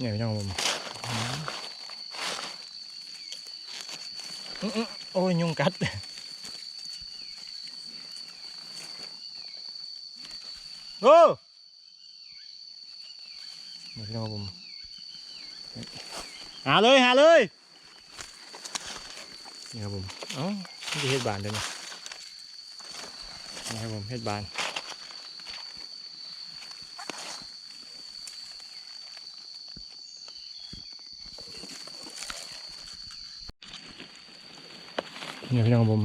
เนี่ยพี่น้องผมอื้ออื้อโอ้ยยุงกัดโอ้เนี่ยพี่น้องผมหาเลยหาเลยนี่ครับผมเอ้านี่จะเฮ็ดบานเลยนะนี่ครับผมเฮ็ดบาน เนี่ ยพี่น้องผม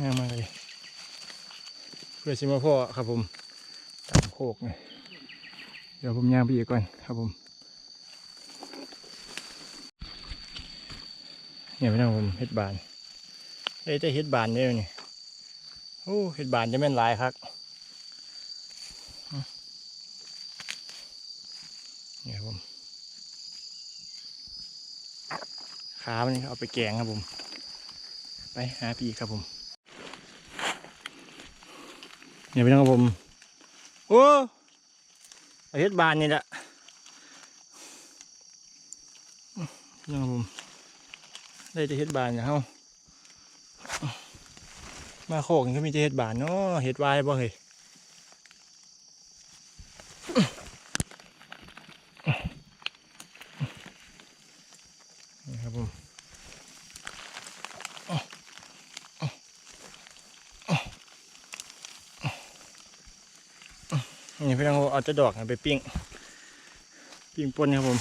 งามมากเลยเพื่อชิมาพ่อครับผมตามโคกเนี่ยเดี๋ยวผมย่างไปอีกก่อนครับผมเนี่ยพี่น้องผมเฮ็ดบานเอ้ยแต่เฮ็ดบานเนี่ยนี่โอ้เฮ็ดบานจะแม่นหลายครับเนี่ยครับผมขามันเอาไปแกงครับผม ไปหาพีครับผมเนี่ยพี่น้องครับผม โอ้เอาเฮ็ดบานนี่แหละพี่น้องครับผม ได้จะเฮ็ดบานนะเฮามาโคกนี่ก็มีแต่เฮ็ดบานเนาะเฮ็ดวายบ่เฮ้ยนี่ครับผม นี่พี่น้องเอาจะดอกไปปิ้งปิ้งป่นครับผม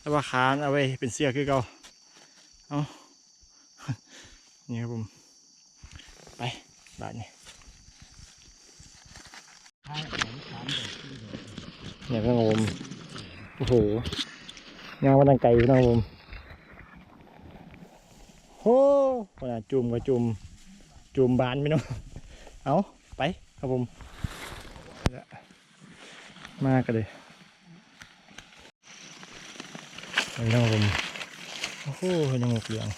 แล้วว่าค้านเอาไว้เป็นเสื้อคือเก่าเอานี่ครับผมไปบาทนี่เนี่ยพี่น้องผมโอ้โหงานวันตังไก่พี่น้องผมโอ้ขนาดจุ่มกับจุ่มจุ่มบานพี่น้องเอาไปครับผม มากกันเลยไปน้องผมโอ้โหยังหกเหลือง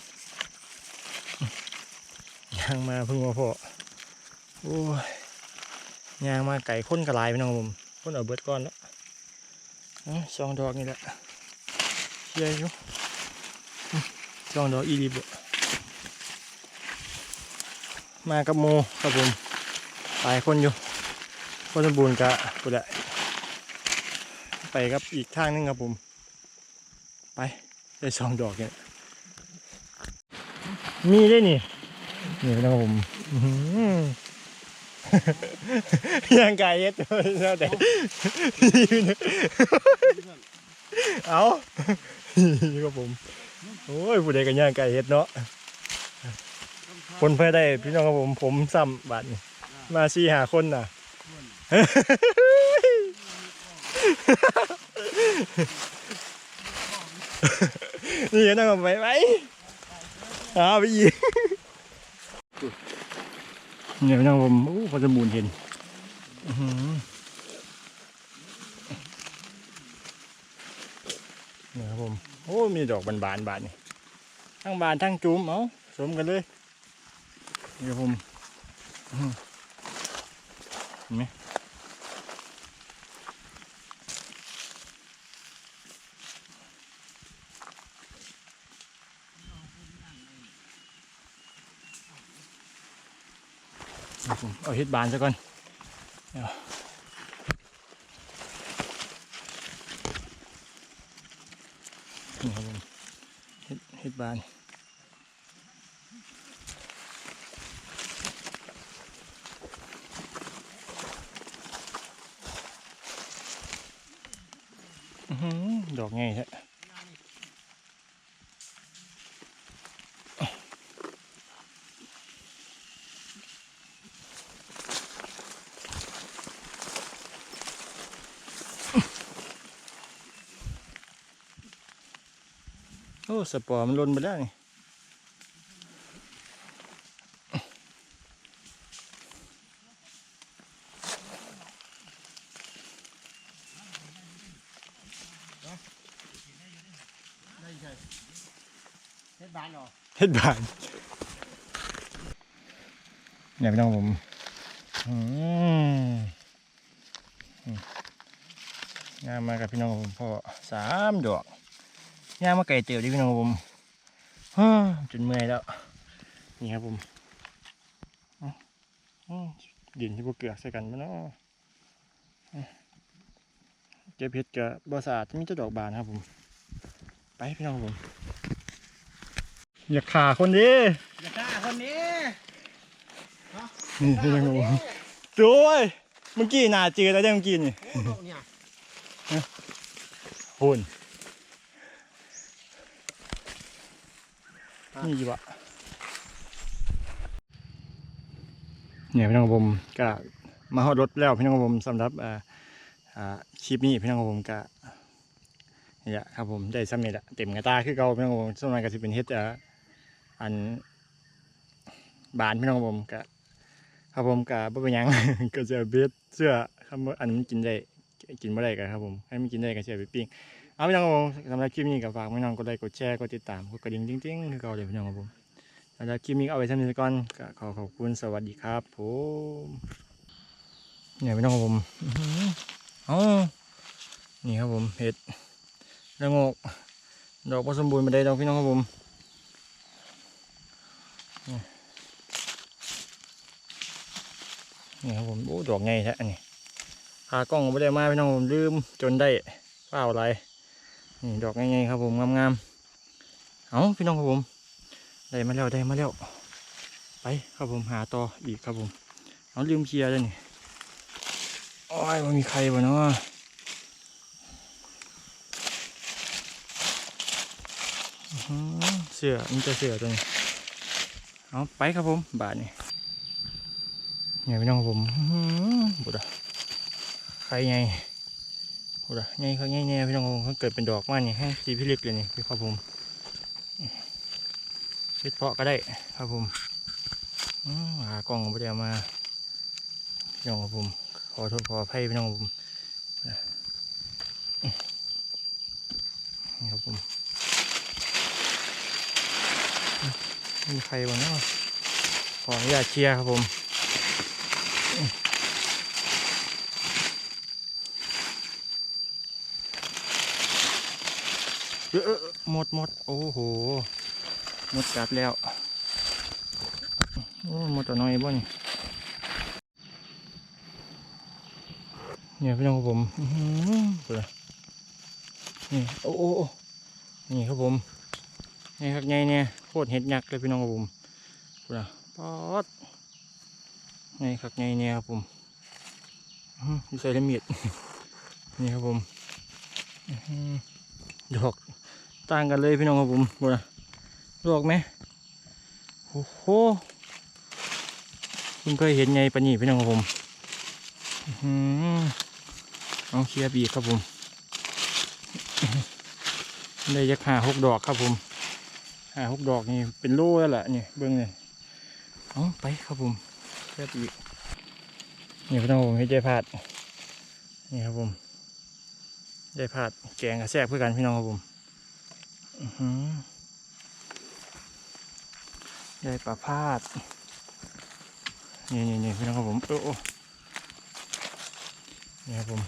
ยางมาเพิ่งมาพอโอ้ยยางมาไก่ข้นกระลายไปน้องผมข้นเอาเบิดก้อนแล้วเอ้าสองดอกนี่แหละเชียอยู่อื้อสองดอกอีดีบมากับโมครับผมหลายคนอยู่คนสมบูรณ์กะกูได้ ไปครับอีกทางนึงครับผม ไปได้สองดอกเนี่ยมีได้นี่นี่นะครับผมย่างไก่เย็ดแล้วแต่เอานี่ครับผม โอ้ยผู้ใดกันย่างไก่เฮ็ดเนาะคนเพื่อได้พี่น้องครับผมผมซ้ำบาทนี่มาสี่หาคนน่ะ นี่นั่งไปไปเอาไปอีกเนี่ยนั่งผมโอ้พอจะมูลเห็นนี่ครับผมโอ้มีดอกบานบานบานนี่ทั้งบานทั้งจุ้มเอาสมกันเลยนี่ครับผมเห็นไหม ครับผมเอาเฮ็ดบานซะก่อนเดี๋ยวนี่ครับผมเฮ็ดฮ็ดบานดอกไงฮะโอ้สปอร์มันหล่นไปแล้วนี่เฮ็ดบานเนี่ยพี่น้องผมอืมอืมย่างมากับพี่น้องผมพ่อสามดอก ย่างมาไก่เตียวดิพี่น้องผมฮ่าจนเมื่อยแล้ว นี่ครับผมเอาเอาดินที่พวกเกลือกใส่กันมาเนาะเอาเก็บเห็ดกับบสะอาดมีแต่ดอกบานครับผม ไปพี่น้องครับผม อย่าขาคนดิอย่าฆ่าคนนี้นี่พี่น้องครับผมด้วยเมื่อกี้หนาเจือแล้วได้เมื่อกี้นี่โอ้โหเนี่ยหุ่นนี่วะเนี่ยพี่น้องผมก็มาฮอดรถแล้วพี่น้องผมสำหรับอ่าอ่าคลิปนี้พี่น้องผมก็นี่แหละครับผมได้สำเร็จละเต็มกระตาคือเก่าพี่น้องผมส่วนมากก็จะเป็นเฮ็ดอ่าอันบานพี่น้องผมก็ครับผมก็บ่เป็นหยังก็จะเบ็ดเสื้อคำว่าอันมันกินได้กินบ่ได้ก็ครับผมให้มันกินได้ก็เสียไปปิ้ง เอาพี่น้องครับผมสำหรับคลิปนี้ก็ฝากพี่น้องกดไลค์กดแชร์กดติดตามกดกระดิ่งจริงๆคือเก่าเลยพี่น้องครับผมสำหรับคลิปนี้ก็เอาไว้เท่านี้ก่อนก็ขอขอบคุณสวัสดีครับผมเนี่ยพี่น้องครับผมอื้อเอ๋อนี่ครับผมเห็ดระงกดอกผสมบูรณ์มาได้ดอกพี่น้องครับผมนี่ครับผมโอ้ดอกไงแท้อันนี้ขากล้องไม่ได้มาพี่น้องผมลืมจนได้เปล่าอะไร นี่ดอกง่ายๆครับผมงามๆเอาพี่น้องครับผมได้มาแล้วได้มาแล้วไปครับผมหาต่ออีกครับผมเอาลืมเคลียร์เลยนี่โอ้ยมันมีใครบ่เนาะเสือมีแต่เสือตัวนี้เอาไปครับผมบาทนี่เนี่ยพี่น้องครับผมบุดะใครไง โอ้ยไงเขาไงแน่พี่น้องผมเขาเกิดเป็นดอกมากนี่ให้สีพิลึกเลยนี่พี่ครับผมเช็ดเพาะก็ได้ครับผมหากล้องไม่ได้เอามาพี่น้องครับผม ขอโทษขออภัยพี่น้องครับผมนี่ครับผมมีใครบ้างเนาะขออนุญาตเคลียร์ครับผม เออหมดหมดโอ้โหหมดกัดแล้วโอ้หมดตัวน้อยบ่นี่เนี่ยพี่น้องครับผมเปิดนี่โอ้โอ้นี่ครับผมนี่ครับไงเนี่ยโคตรเห็ดยักษ์เลยพี่น้องครับผมเปิดปอดนี่ครับไงเนี่ยครับผมใส่ละเมียดนี่ครับผมดอก ต่างกันเลยพี่น้องครับผมดูนะลวกไหมโอ้โหคุณเคยเห็นไงปะนี่พี่น้องครับผมอื้อหือเอาเคลียร์บีครับผมได้ยักหาหกดอกครับผมหาหกดอกนี่เป็นโล่แล้วล่ะนี่เบิ้องเลยเอาไปครับผมเคลียร์บีนี่พี่น้องผมให้ใจพลาดนี่ครับผมได้พลาดแกงกระแซกเพื่อกันพี่น้องครับผม อื้อหือได้ปลาพาดนี่นี่นี่พี่น้องครับผมโอ้นี่ครับผม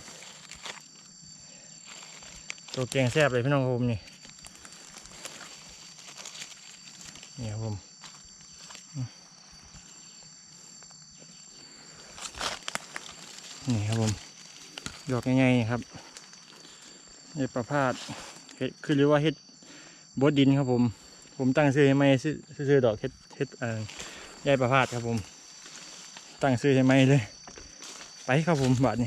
ตัวแกงแซ่บเลยพี่น้องครับผมนี่นี่ครับผมนี่ครับผมดอกง่ายๆครับได้ปลาพาดเฮ็ดคือเรียกว่าเฮ็ด บดดินครับผม ผมตั้งชื่อให้ไม่ซื้อซื้อดอกเฮ็ดเฮ็ดเอ่อยายประพาสครับผม ตั้งชื่อให้ไม่เลย ไปครับผมบาทนี้